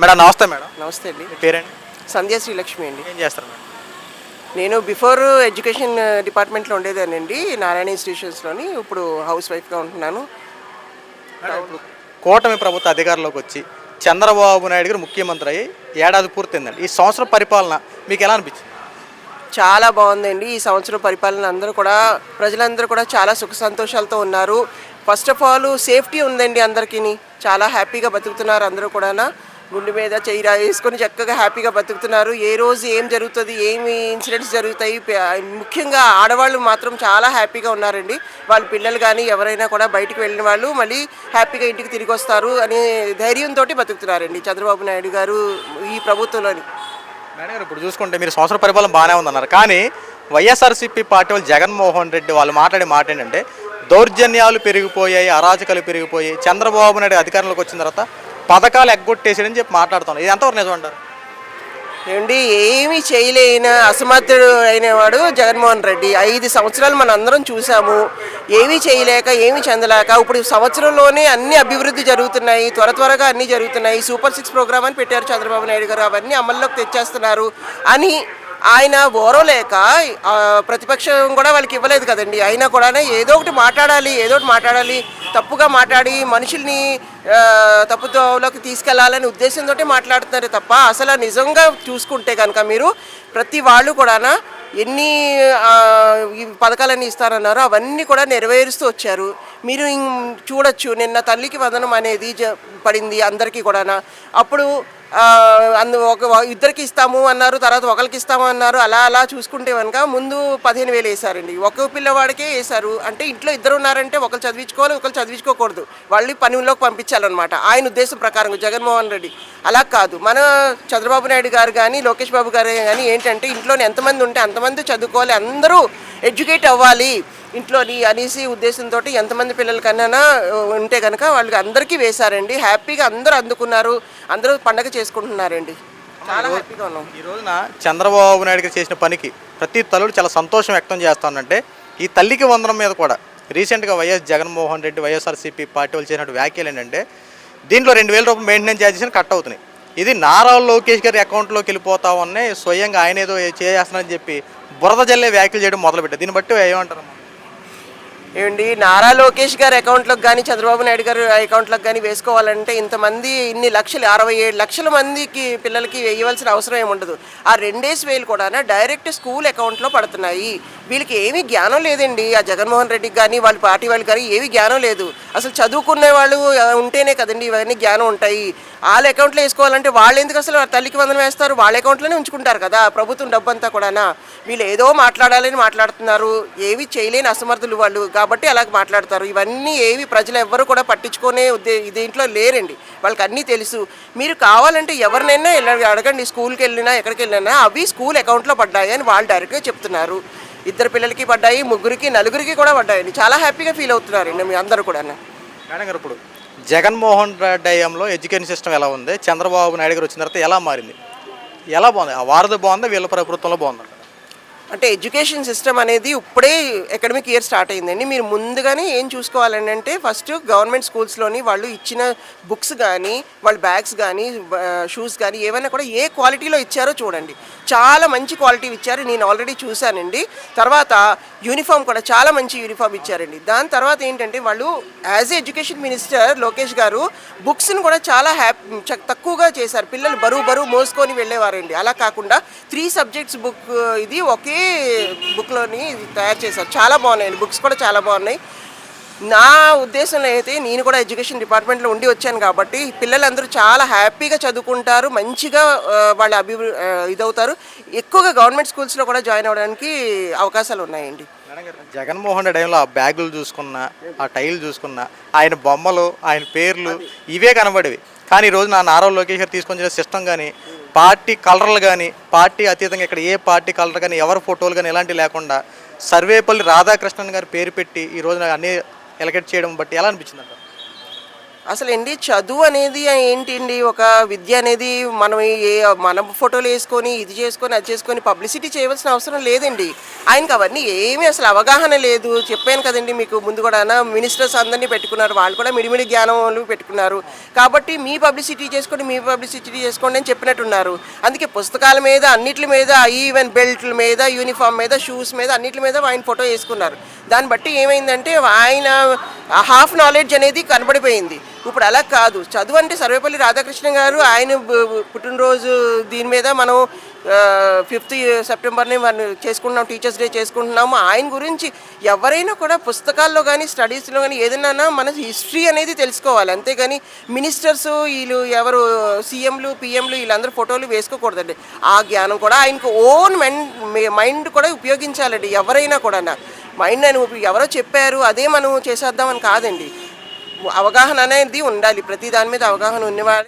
Madam నమస్తే madam. నమస్తే అండి. మీ పేరేంటి సంధ్య శ్రీలక్ష్మి అండి. ఏం చేస్తారు మేడం? నేను బిఫోర్ ఎడ్యుకేషన్ డిపార్ట్మెంట్లో ఉండేదానండి నారాయణ ఇన్స్టిట్యూషన్స్లోని ఇప్పుడు హౌస్ వైఫ్గా ఉంటున్నాను. మేడం, ఇప్పుడు కూటమి ప్రభుత్వ అధికారంలోకి వచ్చి చంద్రబాబు నాయుడు గారు ముఖ్యమంత్రి అయ్యి ఏడాది పూర్తయిందండి. ఈ సంవత్సరం పరిపాలన మీకు ఎలా అనిపించింది? చాలా బాగుందండి. ఈ సంవత్సరం పరిపాలన అందరూ కూడా ప్రజలందరూ కూడా చాలా సుఖ సంతోషాలతో ఉన్నారు. ఫస్ట్ ఆఫ్ ఆల్ సేఫ్టీ ఉందండి అందరికీ చాలా హ్యాపీగా బతుకుతున్నారు అందరూ కూడా గుండె మీద చెయ్యి వేసుకొని చక్కగా హ్యాపీగా బతుకుతున్నారు. ఏ రోజు ఏం జరుగుతుంది ఏమి ఇన్సిడెంట్స్ జరుగుతాయి ముఖ్యంగా ఆడవాళ్ళు మాత్రం చాలా హ్యాపీగా ఉన్నారండి. వాళ్ళ పిల్లలు కానీ ఎవరైనా కూడా బయటికి వెళ్ళిన వాళ్ళు మళ్ళీ హ్యాపీగా ఇంటికి తిరిగి వస్తారు అనే ధైర్యంతో బతుకుతున్నారండి చంద్రబాబు నాయుడు గారు ఈ ప్రభుత్వంలోని. మేడం ఇప్పుడు చూసుకుంటే మీరు సంవత్సర పరిపాలన బాగానే ఉందన్నారు. కానీ వైఎస్ఆర్సీపీ పార్టీ వాళ్ళు జగన్మోహన్ రెడ్డి వాళ్ళు మాట్లాడే మాట ఏంటంటే దౌర్జన్యాలు పెరిగిపోయాయి అరాచకాలు పెరిగిపోయాయి. చంద్రబాబు నాయుడు అధికారంలోకి వచ్చిన తర్వాత పథకాలు ఎగ్గొట్టేసాడని చెప్పి మాట్లాడుతున్నాం. ఇది ఎంతవరకు నిజం అంటారు? ఏమండి ఏమీ చేయలేని అసమర్థుడు అయినవాడు జగన్మోహన్ రెడ్డి. ఐదు సంవత్సరాలు మన అందరం చూసాము ఏమీ చేయలేక ఏమీ చెందలేక ఇప్పుడు సంవత్సరంలోనే అన్ని అభివృద్ధి జరుగుతున్నాయి. త్వర త్వరగా అన్నీ జరుగుతున్నాయి. సూపర్ సిక్స్ ప్రోగ్రామ్ అని పెట్టారు చంద్రబాబు నాయుడు గారు. అవన్నీ అమల్లోకి తెచ్చేస్తున్నారు అని ఆయన ఓరవలేక ప్రతిపక్షం కూడా వాళ్ళకి ఇవ్వలేదు కదండి. అయినా కూడా ఏదో ఒకటి మాట్లాడాలి ఏదో ఒకటి మాట్లాడాలి. తప్పుగా మాట్లాడి మనుషుల్ని తప్పుదోవలోకి తీసుకెళ్ళాలనే ఉద్దేశంతో మాట్లాడుతున్నారు తప్ప అసలు నిజంగా చూసుకుంటే కనుక మీరు ప్రతి వాళ్ళు కూడా ఎన్ని ఈ పథకాలన్నీ ఇస్తారన్నారో అవన్నీ కూడా నెరవేరుస్తూ వచ్చారు. మీరు ఇం- చూడొచ్చు నిన్న తల్లికి వదనం అనేది జ పడింది అందరికీ కూడా అప్పుడు అందు ఒక ఇద్దరికి ఇస్తాము అన్నారు తర్వాత ఒకరికి ఇస్తాము అన్నారు అలా అలా చూసుకుంటే కనుక ముందు పదిహేను వేలు వేశారండి. ఒక పిల్లవాడికే వేశారు. అంటే ఇంట్లో ఇద్దరు ఉన్నారంటే ఒకరు చదివించుకోవాలి ఒకరు చదివించుకోకూడదు. వాళ్ళు పనిలోకి పంపించాలన్నమాట. ఆయన ఉద్దేశం ప్రకారం జగన్మోహన్ రెడ్డి. అలా కాదు. మన చంద్రబాబు నాయుడు గారు కానీ లోకేష్ బాబు గారు కానీ ఏంటంటే ఇంట్లోనే ఎంతమంది ఉంటే అంతమంది చదువుకోవాలి. అందరూ ఎడ్యుకేట్ అవ్వాలి. ఇంట్లోని అనేసి ఉద్దేశంతో ఎంతమంది పిల్లలకన్నా ఉంటే కనుక వాళ్ళకి అందరికీ వేశారండి. హ్యాపీగా అందరూ అందుకున్నారు. అందరూ పండగ చేసుకుంటున్నారండి. చాలా హ్యాపీగా ఉన్నాం. ఈ రోజున చంద్రబాబు నాయుడు గారు చేసిన పనికి ప్రతి తల్లుడు చాలా సంతోషం వ్యక్తం చేస్తానంటే ఈ తల్లికి వందనం మీద కూడా రీసెంట్గా YS Jaganmohan Reddy YSRCP party వాళ్ళు చేసినట్టు వ్యాఖ్యలు ఏంటంటే దీంట్లో రెండు వేల రూపాయలు మెయింటెనెన్స్ ఛార్జెస్ కట్ అవుతున్నాయి. ఇది నారా లోకేష్ గారి అకౌంట్లోకి వెళ్ళిపోతా ఉన్నాయి స్వయంగా ఆయన ఏదో చేస్తున్నారని చెప్పి బురద జల్లే వ్యాఖ్యలు చేయడం మొదలుపెట్టారు. దీన్ని బట్టి ఏమంటారు? ఏమండి నారా లోకేష్ గారి అకౌంట్లోకి కానీ చంద్రబాబు నాయుడు గారి అకౌంట్లోకి కానీ వేసుకోవాలంటే ఇంతమంది ఇన్ని లక్షలు అరవై ఏడు లక్షల మందికి పిల్లలకి వేయవలసిన అవసరం ఏముండదు ఉండదు. ఆ రెండేసి వేలు కూడా డైరెక్ట్ స్కూల్ అకౌంట్లో పడుతున్నాయి. వీళ్ళకి ఏమీ జ్ఞానం లేదండి. ఆ జగన్మోహన్ రెడ్డికి కానీ వాళ్ళ పార్టీ వాళ్ళకి కానీ ఏమీ జ్ఞానం లేదు. అసలు చదువుకునే వాళ్ళు ఉంటేనే కదండి ఇవన్నీ జ్ఞానం ఉంటాయి. వాళ్ళ అకౌంట్లో వేసుకోవాలంటే వాళ్ళు ఎందుకు అసలు తల్లికి వందనం వేస్తారు? వాళ్ళ అకౌంట్లోనే ఉంచుకుంటారు కదా ప్రభుత్వం డబ్బంతా కూడానా. వీళ్ళు ఏదో మాట్లాడాలని మాట్లాడుతున్నారు. ఏవి చేయలేని అసమర్థులు వాళ్ళు. కాబట్టి అలాగ మాట్లాడతారు. ఇవన్నీ ఏవి ప్రజలు ఎవ్వరు కూడా పట్టించుకునే దీంట్లో లేరండి. వాళ్ళకి అన్నీ తెలుసు. మీరు కావాలంటే ఎవరినైనా వెళ్ళ- అడగండి స్కూల్కి వెళ్ళినా ఎక్కడికి వెళ్ళినా అవి స్కూల్ అకౌంట్లో పడ్డాయి అని వాళ్ళు డైరెక్ట్గా చెప్తున్నారు. ఇద్దరు పిల్లలకి పడ్డాయి ముగ్గురికి నలుగురికి కూడా పడ్డాయండి. చాలా హ్యాపీగా ఫీల్ అవుతున్నారండి మీ అందరూ కూడా మేడం గారు ఇప్పుడు జగన్మోహన్ రెడ్డి హయాంలో ఎడ్యుకేషన్ సిస్టమ్ ఎలా ఉంది? చంద్రబాబు నాయుడు గారు వచ్చిన తర్వాత ఎలా మారింది? ఎలా బాగుంది? ఆ వారధి బాగుందా? వీళ్ళ ప్రభుత్వంలో బాగుందంట అంటే ఎడ్యుకేషన్ సిస్టమ్ అనేది ఇప్పుడే అకాడమిక్ ఇయర్ స్టార్ట్ అయిందండి. మీరు ముందుగానే ఏం చూసుకోవాలని అంటే ఫస్ట్ గవర్నమెంట్ స్కూల్స్లోని వాళ్ళు ఇచ్చిన బుక్స్ కానీ వాళ్ళ బ్యాగ్స్ కానీ షూస్ కానీ ఏమైనా కూడా ఏ క్వాలిటీలో ఇచ్చారో చూడండి. చాలా మంచి క్వాలిటీ ఇచ్చారు. నేను ఆల్రెడీ చూశానండి. తర్వాత యూనిఫామ్ కూడా చాలా మంచి యూనిఫామ్ ఇచ్చారండి. దాని తర్వాత ఏంటంటే వాళ్ళు యాజ్ ఎడ్యుకేషన్ మినిస్టర్ లోకేష్ గారు బుక్స్ని కూడా చాలా హ్యాపీ తక్కువగా చేశారు. పిల్లలు బరువు బరువు మోసుకొని వెళ్ళేవారండి. అలా కాకుండా త్రీ సబ్జెక్ట్స్ బుక్ ఇది ఒకే బుక్లోని తయారు చేశారు. చాలా బాగున్నాయండి. బుక్స్ కూడా చాలా బాగున్నాయి. నా ఉద్దేశంలో అయితే నేను కూడా ఎడ్యుకేషన్ డిపార్ట్మెంట్లో ఉండి వచ్చాను కాబట్టి పిల్లలందరూ చాలా హ్యాపీగా చదువుకుంటారు మంచిగా వాళ్ళ అభివృ ఇదవుతారు. ఎక్కువగా గవర్నమెంట్ స్కూల్స్లో కూడా జాయిన్ అవ్వడానికి అవకాశాలు ఉన్నాయండి. జగన్మోహన్ రెడ్డి టైంలో ఆ బ్యాగులు చూసుకున్నా ఆ టైలు చూసుకున్నా ఆయన బొమ్మలు ఆయన పేర్లు ఇవే కనబడేవి. కానీ ఈ రోజు నా నారా లోకేష్ గారు తీసుకొచ్చిన సిస్టమ్ కానీ పార్టీ కలర్లు కానీ పార్టీ అతీతంగా ఇక్కడ ఏ పార్టీ కలర్ కానీ ఎవరి ఫోటోలు కానీ ఇలాంటివి లేకుండా సర్వేపల్లి రాధాకృష్ణన్ గారి పేరు పెట్టి ఈ రోజున అన్ని ఎలకెట్ చేయడం బట్టి ఎలా అనిపించింది అంట అసలు అండి చదువు అనేది ఏంటండి? ఒక విద్య అనేది మనం ఏ మన ఫోటోలు వేసుకొని ఇది చేసుకొని అది చేసుకొని పబ్లిసిటీ చేయవలసిన అవసరం లేదండి. ఆయనకి అవన్నీ ఏమీ అసలు అవగాహన లేదు. చెప్పాను కదండి మీకు ముందు కూడా మినిస్టర్స్ అందరినీ పెట్టుకున్నారు. వాళ్ళు కూడా మిడిమిడి జ్ఞానం పెట్టుకున్నారు. కాబట్టి మీ పబ్లిసిటీ చేసుకోండి మీ పబ్లిసిటీ చేసుకోండి అని చెప్పినట్టున్నారు. అందుకే పుస్తకాల మీద అన్నిటి మీద ఈవెన్ బెల్ట్ల మీద యూనిఫామ్ మీద షూస్ మీద అన్నిటి మీద ఆయన ఫోటో వేసుకున్నారు. దాన్ని బట్టి ఏమైందంటే ఆయన హాఫ్ నాలెడ్జ్ అనేది కనబడిపోయింది. ఇప్పుడు అలా కాదు. చదువు అంటే సర్వేపల్లి రాధాకృష్ణ గారు ఆయన పుట్టినరోజు దీని మీద మనం ఫిఫ్త్ సెప్టెంబర్ని మనం చేసుకుంటున్నాం టీచర్స్ డే చేసుకుంటున్నాము. ఆయన గురించి ఎవరైనా కూడా పుస్తకాల్లో కానీ స్టడీస్లో కానీ ఏదైనా మన హిస్టరీ అనేది తెలుసుకోవాలి. అంతేగాని మినిస్టర్స్ వీళ్ళు ఎవరు సీఎంలు పిఎంలు వీళ్ళందరూ ఫోటోలు వేసుకోకూడదండి. ఆ జ్ఞానం కూడా ఆయనకు ఓన్ మైండ్ కూడా ఉపయోగించాలండి ఎవరైనా కూడా మైండ్ అని ఎవరో చెప్పారు అదే మనం చేసేద్దామని కాదండి. అవగాహన అనేది ఉండాలి. ప్రతి దాని మీద అవగాహన ఉన్నవాడు